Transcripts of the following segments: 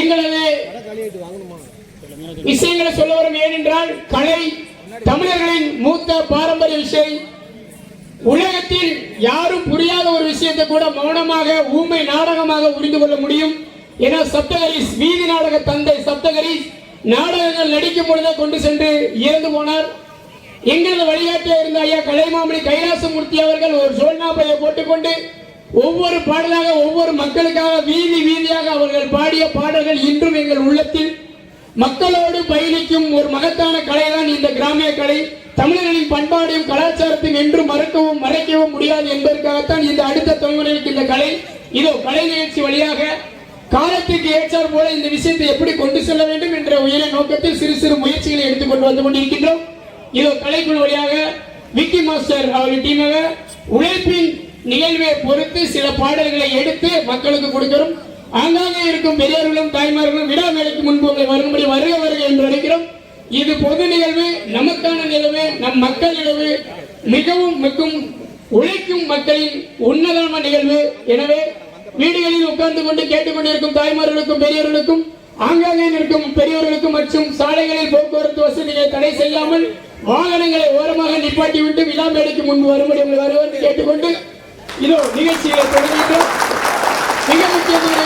எங்களது விஷயங்களை சொல்ல வரும் ஏனென்றால் கலை தமிழர்களின் மூத்த பாரம்பரிய விஷயம் உலகத்தில் யாரும் புரியாத ஒரு விஷயத்தை கூட மௌனமாக ஊமை நாடகமாக புரிந்து கொள்ள முடியும். ஏன்னா சப்தகரிஸ் வீதி நாடக தந்தை சப்தகரிஸ் நாடகங்கள் நடிக்கும் பொழுதே கொண்டு சென்று இறந்து போனார். எங்களது வழிகாட்டியாக இருந்த ஐயா கலைமாமணி கைலாசமூர்த்தி அவர்கள் ஒரு சோழ்நாப்பையை போட்டுக்கொண்டு ஒவ்வொரு பாடலாக ஒவ்வொரு மக்களுக்காக வீதி வீதியாக அவர்கள் பாடிய பாடல்கள் இன்றும் எங்கள் உள்ளத்தில். மக்களோடு பயணிக்கும் ஒரு மகத்தான கலைதான் இந்த கிராமிய கலை. தமிழர்களின் பண்பாடையும் கலாச்சாரத்தையும் என்றும் மறக்கவும் மறைக்கவும் முடியாது என்பதற்காகத்தான் இந்த அடுத்த தலைமுறைக்கு இந்த கலை. இதோ கலை நிகழ்ச்சி வழியாக காலத்திற்கு ஏற்றார் போல இந்த விஷயத்தை எப்படி கொண்டு செல்ல வேண்டும் என்ற உயரிய நோக்கத்தில் சிறு சிறு முயற்சிகளை எடுத்துக்கொண்டு வந்து கொண்டிருக்கின்றோம். இதோ கலைக்குழு வழியாக விக்கி மாஸ்டர் அவர்கள் டீமாக உழைப்பின் நிகழ்வை பொறுத்து சில பாடல்களை எடுத்து மக்களுக்கு கொடுக்கிறோம். ஆங்காங்கே இருக்கும் பெரியவர்களும் தாய்மார்களும் விடாமேடைக்கு முன்பு உங்களை வரும்படி வருக வருக என்று அழைக்கிறோம். இது பொது நிகழ்வு நமக்கான நிகழ்வு நம் மக்கள் நிகழ்வு மிகவும் மிகவும் உழைக்கும் மக்களின் உன்னதமான நிகழ்வு. எனவே வீடுகளில் உட்கார்ந்து கொண்டு கேட்டுக்கொண்டிருக்கும் தாய்மார்களுக்கும் பெரியவர்களுக்கும் ஆங்காங்கே நிற்கும் பெரியவர்களுக்கும் மற்றும் சாலைகளில் போக்குவரத்து வசதிகளை தடை செய்யாமல் வாகனங்களை ஓரமாக நிப்பாட்டி விட்டு விழா மேடைக்கு முன்பு வரும்படி உங்களை வருவது கேட்டுக்கொண்டு இதோ நிகழ்ச்சியை தொடங்கிட்டு மிக முக்கியமான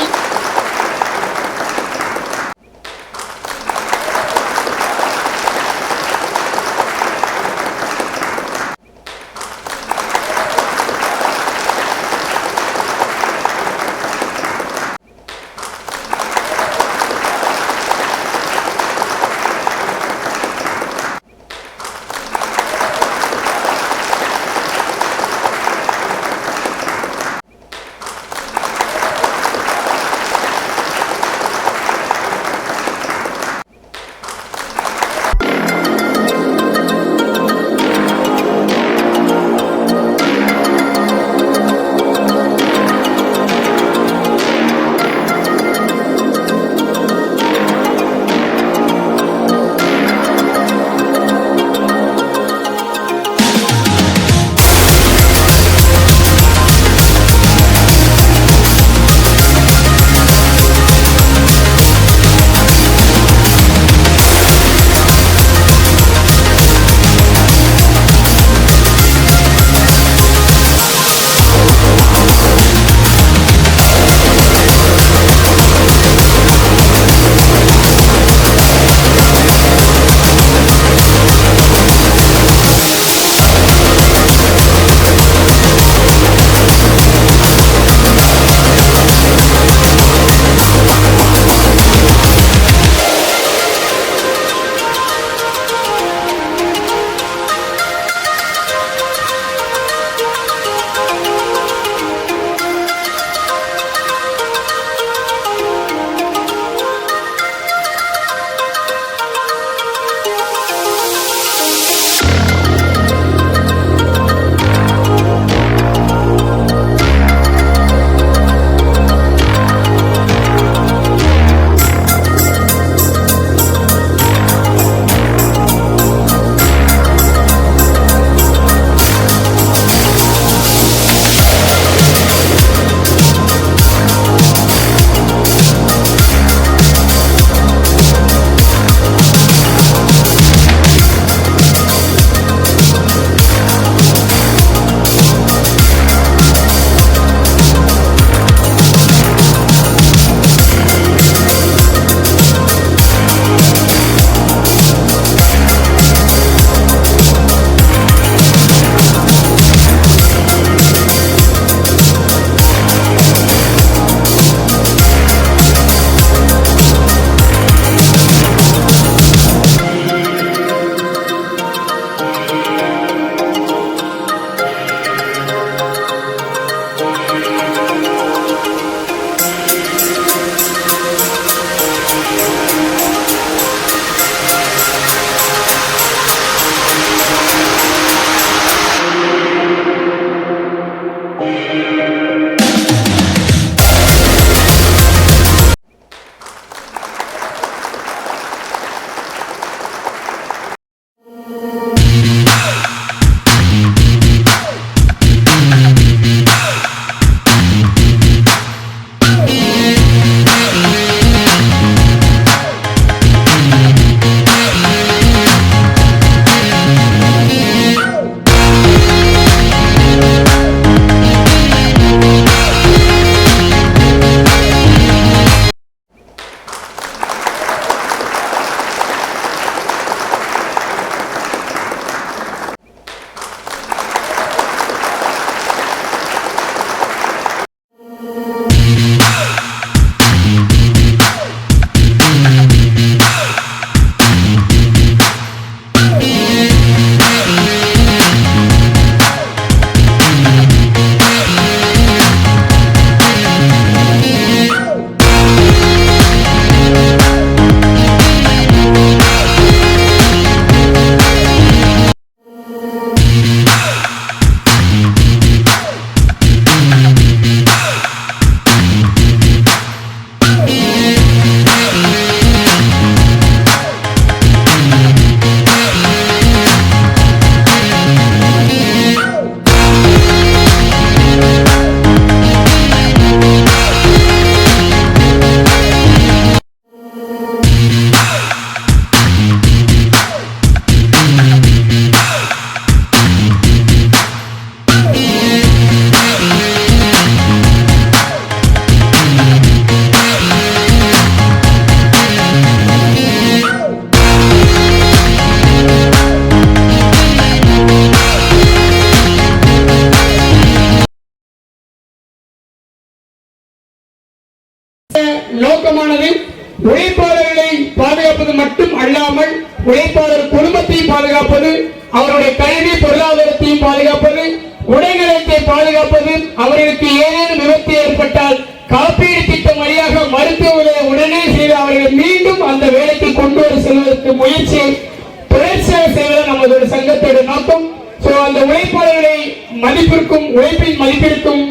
சங்கத்தோட நோக்கம் சோ அந்த உழைப்பாளர்களை மதிப்பிற்கும் உழைப்பின் மதிப்பிற்கும்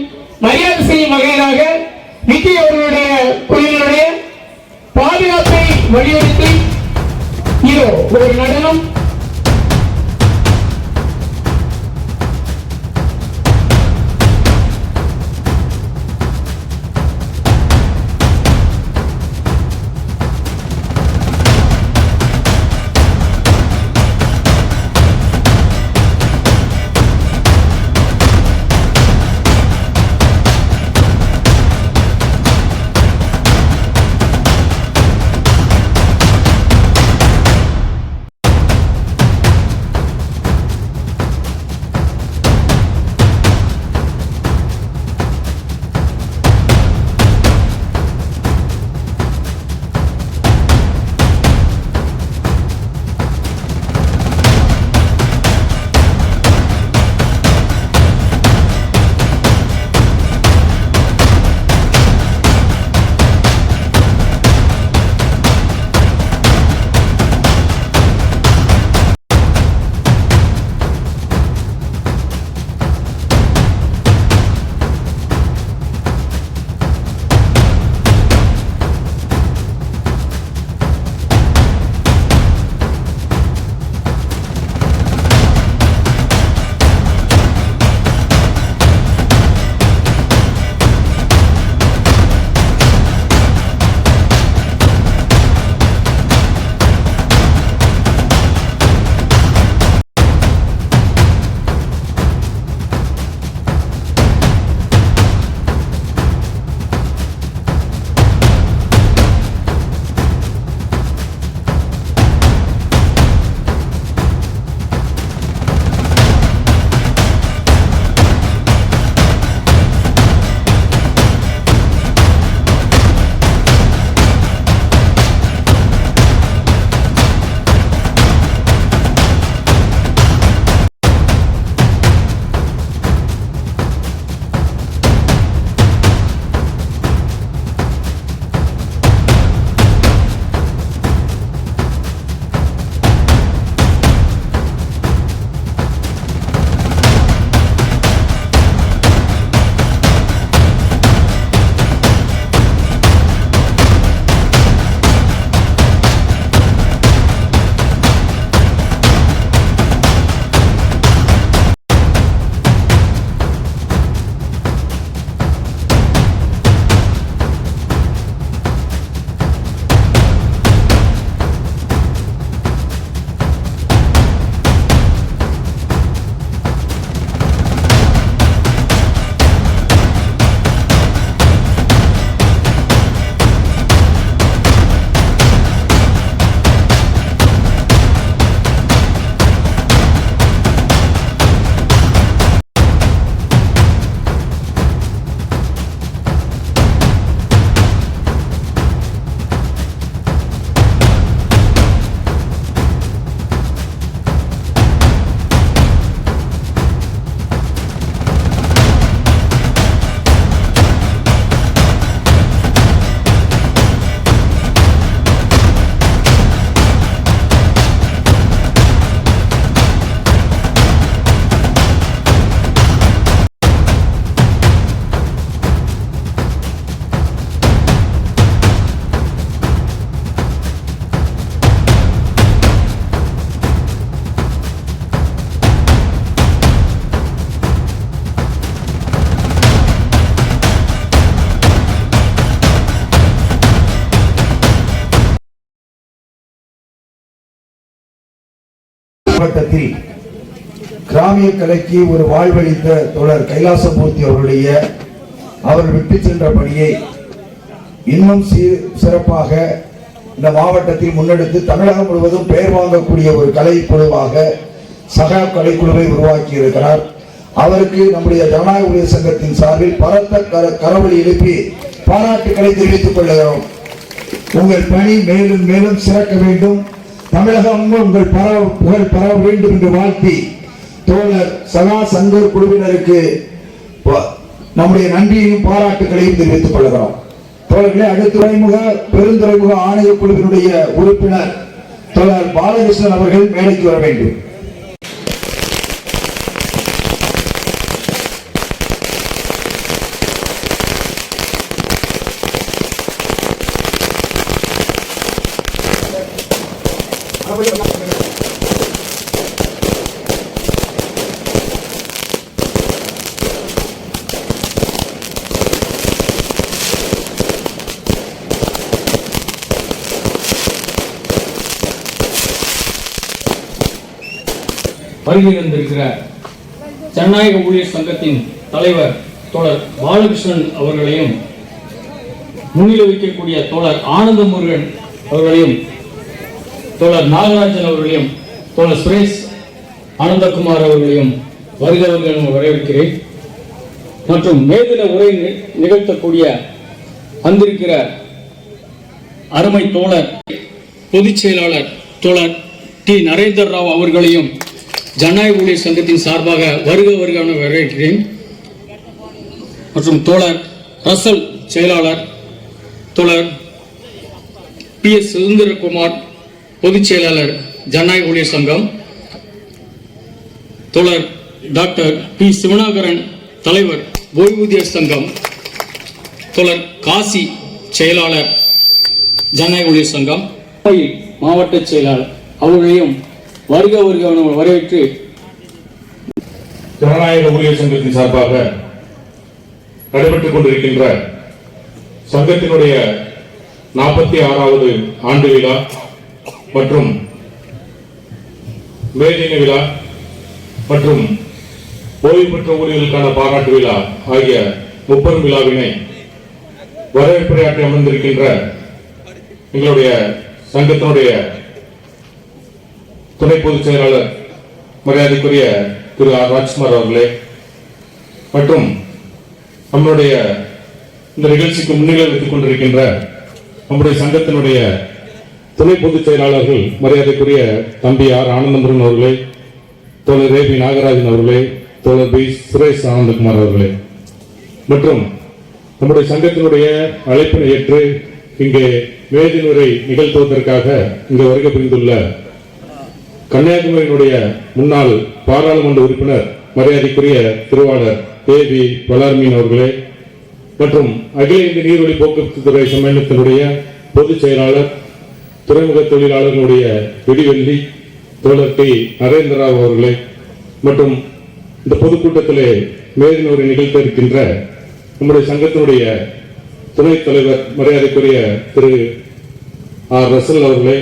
மரியாதை செய்யும் வகையிலாக விக்கி அவர்களுடைய குழுவினுடைய பாதுகாப்பை வலியுறுத்தி இதோ ஒரு நடனம். மாவட்டத்தில் கிராமிய கலைக்கு ஒரு வாழ்வளித்த தொடர் கைலாசமூர்த்தி அவருடைய அவர் விட்டு சென்ற பணியை இன்னும் சீர் சிறப்பாக இந்த மாவட்டத்தில் முன்னெடுத்து தமிழகம் முழுவதும் பெயர் வாங்கக்கூடிய ஒரு கலை குழுவாக சகா கலைக்குழுவை உருவாக்கி இருக்கிறார். அவருக்கு நம்முடைய ஜனநாயக ஊழியர் சங்கத்தின் சார்பில் பரத்த கர- கரவொலி எழுப்பி பாராட்டுக்களை தெரிவித்துக் கொள்கிறோம். உங்கள் பணி மேலும் மேலும் சிறக்க வேண்டும். தமிழகம் உங்கள் பரவ புகழ் பரவ வேண்டும் என்று வாழ்த்தி தோழர் சதா சங்கர் குழுவினருக்கு நம்முடைய நன்றியையும் பாராட்டுகளையும் தெரிவித்துக் கொள்கிறோம். தோழர்களே அடுத்த துறைமுக பெருந்துறைமுக ஆணைய குழுவினுடைய உறுப்பினர் தோழர் பாலகிருஷ்ணன் அவர்கள் மேடைக்கு வர வேண்டும். வருகை தந்திருக்கிற ஜனநாயக ஊழியர் சங்கத்தின் தலைவர் தோழர் பாலகிருஷ்ணன் அவர்களையும் முன்னிலை வைக்கக்கூடிய தோழர் ஆனந்த முருகன் அவர்களையும் தோழர் நாகராஜன் அவர்களையும் தோழர் சுரேஷ் ஆனந்தகுமார் அவர்களையும் வருக வரவேற்கிறேன். மற்றும் மேதின உரை நிகழ்த்தக்கூடிய வந்திருக்கிற அருமை தோழர் பொதுச் செயலாளர் தோழர் டி. நரேந்தர் ராவ் அவர்களையும் ஜனநாயக ஊழியர் சங்கத்தின் சார்பாக வருக வருகான வரவேற்கிறேன். மற்றும் தோழர் ரசல் செயலாளர் தோழர் பி எஸ் சுதந்திரகுமார் பொதுச் செயலாளர் ஜனநாயக ஊழியர் சங்கம். தோழர் டாக்டர் பி சிவனாகரன் தலைவர் ஓய்வூதியர் சங்கம். தோழர் காசி செயலாளர் ஜனநாயக ஊழியர் சங்கம். மாவட்ட செயலாளர் அவர்களையும் வருக வருக என வரவேற்று ஜனநாயக ஊழியர் சங்கத்தின் சார்பாக நடைபெற்றுக் கொண்டிருக்கின்ற சங்கத்தினுடைய நாற்பத்தி ஆறாவது ஆண்டு விழா மற்றும் மேதின விழா மற்றும் ஓய்வு பெற்ற ஊழியர்களுக்கான பாராட்டு விழா ஆகிய முப்பெரும் விழாவினை வரவேற்புரையாற்றி அமர்ந்திருக்கின்ற எங்களுடைய சங்கத்தினுடைய துணை பொதுச் செயலாளர் மரியாதைக்குரிய திரு ஆர் ராஜ்குமார் அவர்களே மற்றும் நம்மளுடைய இந்த நிகழ்ச்சிக்கு முன்னிலை வைத்துக் கொண்டிருக்கின்ற நம்முடைய சங்கத்தினுடைய துணை பொதுச் செயலாளர்கள் மரியாதைக்குரிய தம்பி ஆர் ஆனந்தமுருகன் அவர்களே தோழர் ரேபி நாகராஜன் அவர்களே தோழர் பி சுரேஷ் ஆனந்தகுமார் அவர்களே மற்றும் நம்முடைய சங்கத்தினுடைய அழைப்பினை ஏற்று இங்கே மேதினுரை நிகழ்த்துவதற்காக இங்கு வருகை புரிந்துள்ள கன்னியாகுமரியினுடைய முன்னாள் பாராளுமன்ற உறுப்பினர் மரியாதைக்குரிய திருவாளர் தேவி வளர்மீன் அவர்களே மற்றும் அகில இந்திய நீர்வழி போக்குவரத்து துறை சம்மேளனத்தினுடைய பொதுச் செயலாளர் துறைமுக தொழிலாளர்களுடைய விடிவெள்ளி தோழர் டி. நரேந்திரராவ் அவர்களே மற்றும் இந்த பொதுக்கூட்டத்திலே மேதினூரை நிகழ்த்த இருக்கின்ற நம்முடைய சங்கத்தினுடைய துணைத் தலைவர் மரியாதைக்குரிய திரு. ஆர். ரசல் அவர்களே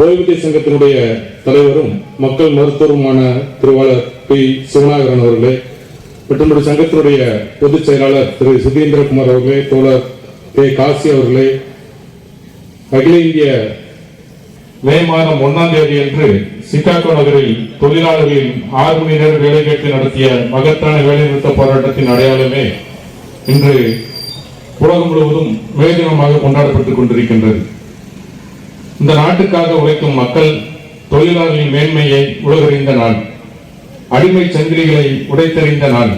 ஓய்வூதிய சங்கத்தினுடைய தலைவரும் மக்கள் மருத்துவருமான திருவாளர் பி. சிவநாகரன் அவர்களே மற்றும் சங்கத்தினுடைய பொதுச் செயலாளர் திரு. சுதீந்திரகுமார் அவர்களே தோழர் கே. காசி அவர்களே அகில இந்திய மே மாதம் ஒன்னாம் தேதி அன்று சிகாகோ நகரில் தொழிலாளர்களின் ஆறு மணி நேர வேலை கேட்டு நடத்திய மகத்தான வேலைநிறுத்த போராட்டத்தின் அடையாளமே இன்று உலகம் முழுவதும் மே தினமாக கொண்டாடப்பட்டுக் கொண்டிருக்கின்றது. இந்த நாட்டுக்காக உழைக்கும் மக்கள் தொழிலாளர்களின் மேன்மையை உலகறிந்த நாள். அடிமை சங்கிலிகளை உடைத்தறிந்த நாள்.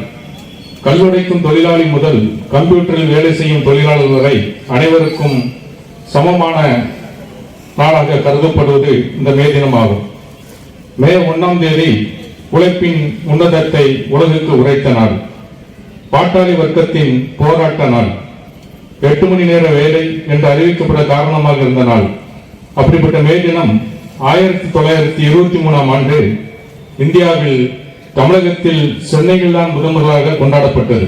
கல்லுடைக்கும் தொழிலாளி முதல் கம்ப்யூட்டரில் வேலை செய்யும் தொழிலாளர் வரை அனைவருக்கும் சமமான நாளாக கருதப்படுவது இந்த மே தினமாகும். மே ஒன்றாம் தேதி உழைப்பின் உன்னதத்தை உலகுக்கு உரைத்த நாள். பாட்டாளி வர்க்கத்தின் போராட்ட நாள். எட்டு மணி நேர வேலை என்று அறிவிக்கப்பட காரணமாக இருந்த நாள். அப்படிப்பட்ட மே தினம் ஆயிரத்தி தொள்ளாயிரத்தி இருபத்தி மூணாம் ஆண்டு இந்தியாவில் தமிழகத்தில் சென்னையில் தான் முதன் முதலாக கொண்டாடப்பட்டது.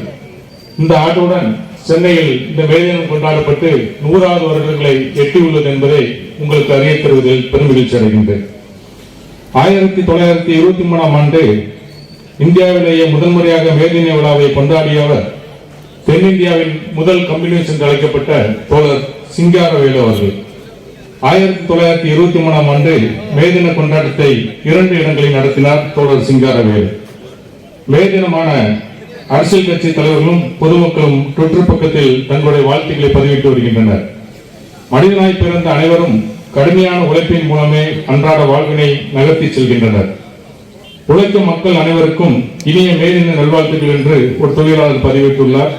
இந்த ஆண்டுடன் சென்னையில் இந்த மே தினம் கொண்டாடப்பட்டு நூறாவது வருடங்களை எட்டியுள்ளது என்பதை உங்களுக்கு அறிய தருவதில் பெருமகிழ்ச்சி அடைகின்றேன். ஆயிரத்தி தொள்ளாயிரத்தி இருபத்தி மூணாம் ஆண்டு இந்தியாவிலேயே முதன்முறையாக மேதின விழாவை கொண்டாடியவர் தென்னிந்தியாவின் முதல் கம்யூனிஸ்ட் என்று அழைக்கப்பட்ட தோழர் சிங்காரவேலு அவர்கள். ஆயிரத்தி தொள்ளாயிரத்தி இருபத்தி மூணாம் ஆண்டு மே தின கொண்டாட்டத்தை இரண்டு இடங்களில் நடத்தினார் தோழர் சிங்காரவேல். மே தினமான அரசியல் கட்சி தலைவர்களும் பொதுமக்களும் ட்விட்டர் பக்கத்தில் தங்களுடைய வாழ்த்துக்களை பதிவிட்டு வருகின்றனர். மனிதனாய் பிறந்த அனைவரும் கடுமையான உழைப்பின் மூலமே அன்றாட வாழ்வினை நகர்த்தி செல்கின்றனர். உழைக்கும் மக்கள் அனைவருக்கும் இனிய மேலின நல்வாழ்த்துக்கள் என்று ஒரு தொழிலாளர் பதிவிட்டுள்ளார்.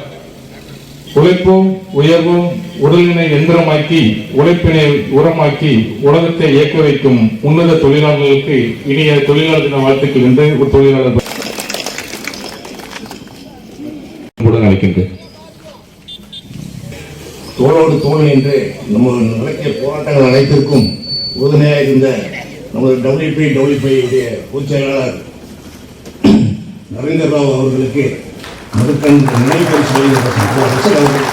உழைப்பும் உயர்வும் உடலினை எந்திரமாக்கி உழைப்பினை உரமாக்கி உலகத்தை இயக்க வைக்கும் உன்னத தொழிலாளர்களுக்கு இனிய தொழிலாளர் தின வாழ்த்துக்கள் என்று ஒரு தொழிலாளர் அன்புடன் தோளோடு தோல் என்று நம்ம நடக்கிய போராட்டங்கள் அனைத்திற்கும் உறுதுணையாக இருந்த நமது டபிள்யூபி டபிள்யூபி பொதுச் செயலாளர் நரேந்திர ராவ் அவர்களுக்கு மதுக்கண் நினைவு பரிசு வழங்கப்பட்ட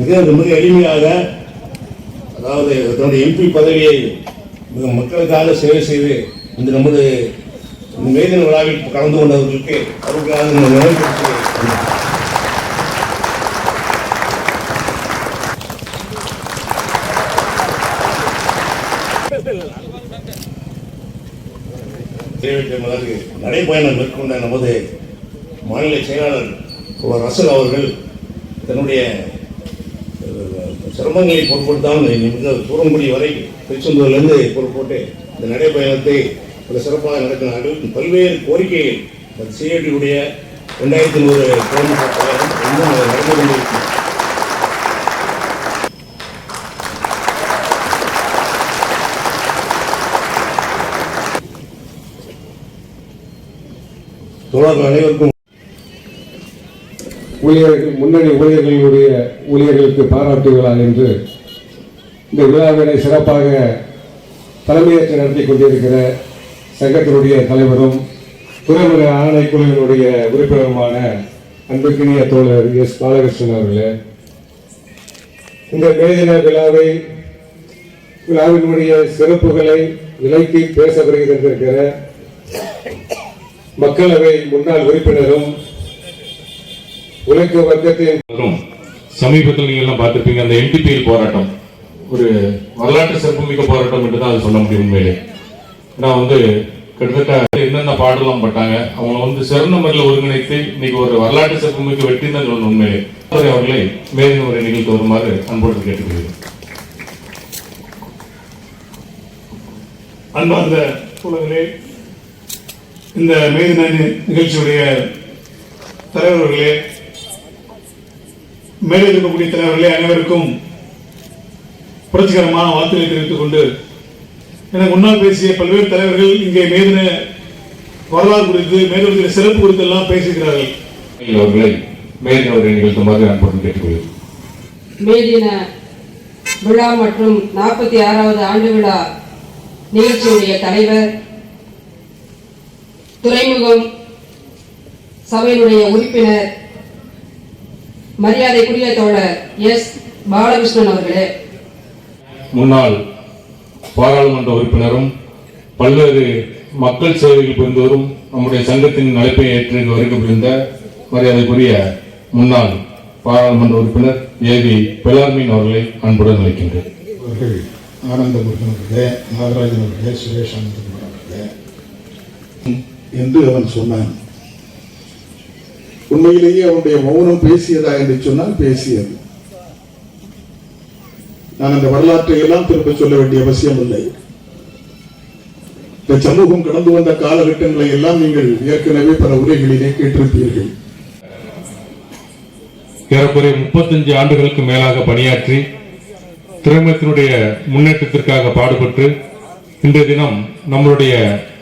மிக மிக எளிமையாக அதாவது தன்னுடைய எம்பி பதவியை மிக மக்களுக்காக சேவை செய்து இந்த நமது இந்த விழாவில் கலந்து கொண்டவர்களுக்கு அவர்களுக்காக நினைவு நினைவுபடுத்தி மாதிரி நடைபயணம் மேற்கொண்ட நமது மாநில செயலாளர் தோழர் ரசல் அவர்கள் தன்னுடைய சிரமங்களை பொருட்படுத்தாமல் மிக தூரங்குடி வரை திருச்செந்தூரிலிருந்து பொருட்பட்டு இந்த நடைபயணத்தை மிக சிறப்பாக நடத்தினார்கள். பல்வேறு கோரிக்கைகள் சிஐடியுடைய ரெண்டாயிரத்தி நூறு கிலோமீட்டர் பயணம் இன்னும் நடந்து கொண்டிருக்கிறது. தோழர்கள் அனைவருக்கும் ஊழியர்கள் முன்னணி ஊழியர்களுடைய ஊழியர்களுக்கு பாராட்டு விழா என்று இந்த விழாவினை சிறப்பாக தலைமையேற்று நடத்தி கொண்டிருக்கிற சங்கத்தினுடைய தலைவரும் துறைமுக ஆணைக்குழுவினுடைய உறுப்பினருமான அன்புக்கினிய தோழர் எஸ் பாலகிருஷ்ணன் அவர்களே. இந்த மேதின விழாவை விழாவினுடைய சிறப்புகளை விலைக்கு பேச வருகின்றிருக்கிற மக்களவை முன்னாள் உறுப்பினரும் உழைக்க வர்க்கத்தின் மற்றும் சமீபத்தில் நீங்க எல்லாம் பார்த்திருப்பீங்க அந்த என்டிபிஎல் போராட்டம். ஒரு வரலாற்று சிறப்புமிக்க போராட்டம் என்று தான் அது சொல்ல முடியும் உண்மையிலே. ஏன்னா வந்து கிட்டத்தட்ட என்னென்ன பாடலாம் பட்டாங்க அவங்க வந்து சிறந்த முறையில் ஒருங்கிணைத்து இன்னைக்கு ஒரு வரலாற்று சிறப்புமிக்க வெற்றி தான் சொல்லணும் உண்மையிலே அவர்களை மேலும் ஒரு நிகழ்த்து வருமாறு அன்போடு கேட்டுக்கொள்கிறேன். அன்பார்ந்த உலகிலே இந்த மேதின நிகழ்ச்சியுடைய தலைவர்களே மேலே இருக்கக்கூடிய தலைவர்களே அனைவருக்கும் புரட்சிகரமான வாழ்த்துக்களை தெரிவித்துக் கொண்டு எனக்கு முன்னால் பேசிய பல்வேறு தலைவர்கள் இங்கே மேதின வரலாறு குறித்து மேதினத்தின் சிறப்பு குறித்து எல்லாம் பேசியிருக்கிறார்கள் அவர்களை மேலும் ஒரு நிகழ்த்துமாறு அன்போடு கேட்டுக்கொள்கிறேன். மேதின விழா மற்றும் நாற்பத்தி ஆறாவது ஆண்டு விழா நிகழ்ச்சியுடைய தலைவர் துறைமுகம் சபையினுடைய உறுப்பினர் மரியாதைக்குரிய தோழர் எஸ். பாலகிருஷ்ணன் அவர்களே. முன்னாள் பாராளுமன்ற உறுப்பினரும் பல்வேறு மக்கள் சேவைகள் புரிந்து வரும் நம்முடைய சங்கத்தின் அழைப்பை ஏற்று வருகை புரிந்த மரியாதைக்குரிய முன்னாள் பாராளுமன்ற உறுப்பினர் ஏ. வி. பெலார்மீன் அவர்களை அன்புடன் அழைக்கின்றேன். அவர்கள் ஆனந்தமுருகன் அவர்களே நாகராஜன் அவர்களே சுரேஷ் அவர்களே என்று அவன் சொன்னான். உண்மையிலேயே அவனுடைய மௌனம் பேசியதா என்று சொன்னால் பேசியது. நான் அந்த வரலாற்றை எல்லாம் திரும்ப சொல்ல வேண்டிய அவசியம் இல்லை. இந்த சமூகம் கடந்து வந்த காலகட்டங்களை எல்லாம் நீங்கள் ஏற்கனவே பல உரைகளிலே கேட்டிருப்பீர்கள். ஏறக்குறைய முப்பத்தஞ்சு ஆண்டுகளுக்கு மேலாக பணியாற்றி திரைமத்தினுடைய முன்னேற்றத்திற்காக பாடுபட்டு இன்றைய தினம் நம்மளுடைய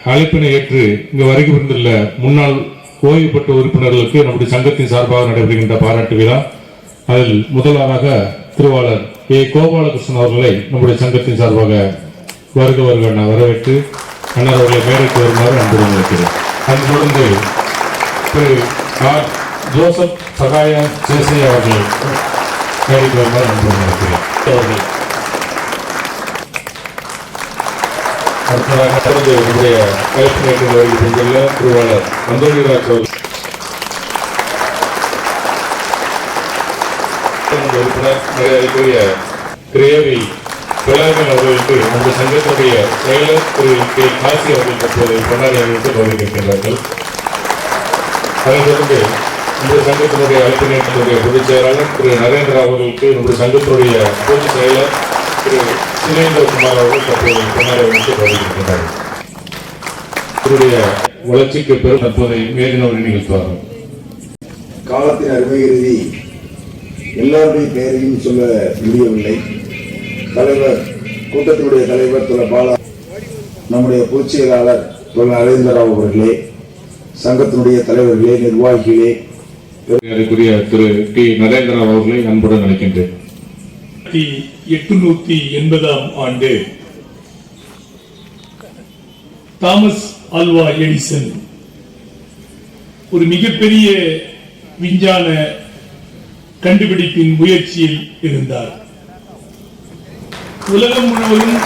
அழைப்பினை ஏற்று இங்கு வரைக்கும் இருந்துள்ள முன்னாள் ஓய்வு பெற்ற உறுப்பினர்களுக்கு நம்முடைய சங்கத்தின் சார்பாக நடைபெறுகின்ற பாராட்டு விழா. அதில் முதலாவதாக திருவாளர் ஏ. கோபாலகிருஷ்ணன் அவர்களை நம்முடைய சங்கத்தின் சார்பாக வருக வருக என வரவேற்று அண்ணர் அவர்களை மேடைக்கு வருமாறு அன்புடன் வைக்கிறேன் அது தொடர்ந்து திரு ஆர். ஜோசப் சகாய சேசை அவர்கள் மேடைக்கு வருமாறு அன்புடன் வைக்கிறேன் அவர்கள் அடுத்ததாக தொடர்ந்து என்னுடைய கலெக்டர் வருகை சென்றுள்ள திருவாளர் அந்தோனிராஜ் அவர்கள் உறுப்பினர் மரியாதைக்குரிய அவர்களுக்கு அந்த சங்கத்தினுடைய செயலர் திரு கே காசி அவர்கள் தற்போது பொன்னாடி அணிவித்து கௌரவிக்கின்றார்கள் அதைத் தொடர்ந்து இந்த சங்கத்தினுடைய அழைப்பினத்தினுடைய பொதுச் செயலாளர் திரு நரேந்திரா அவர்களுக்கு நம்முடைய சங்கத்தினுடைய பொதுச் செயலர் திரு சிலேந்திரகுமார் அவர்கள் தற்போது பொன்னாடி அணிவித்து கௌரவிக்கின்றார்கள் இவருடைய வளர்ச்சிக்கு பெரும் தற்போதை மேலினவரை நிகழ்த்துவார்கள் காலத்தின் அருமை கருதி எல்லாருடைய பெயரையும் சொல்ல முடியவில்லை. தலைவர் கூட்டத்தினுடைய தலைவர் தொழில் பாலா நம்முடைய பொதுச் செயலாளர் தொழில் நரேந்திரராவ் அவர்களே சங்கத்தினுடைய தலைவர்களே நிர்வாகிகளே திரு டி நரேந்திரா அவர்களை அன்புடன் அழைக்கின்றேன். எட்டுநூத்தி எண்பதாம் ஆண்டு தாமஸ் ஆல்வா எடிசன் ஒரு மிகப்பெரிய விஞ்ஞான கண்டுபிடிப்பின் முயற்சியில் இருந்தார். உலகம் முழுவதும்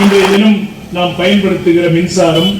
இன்றைய தினம் நாம் பயன்படுத்துகிற மின்சாரம்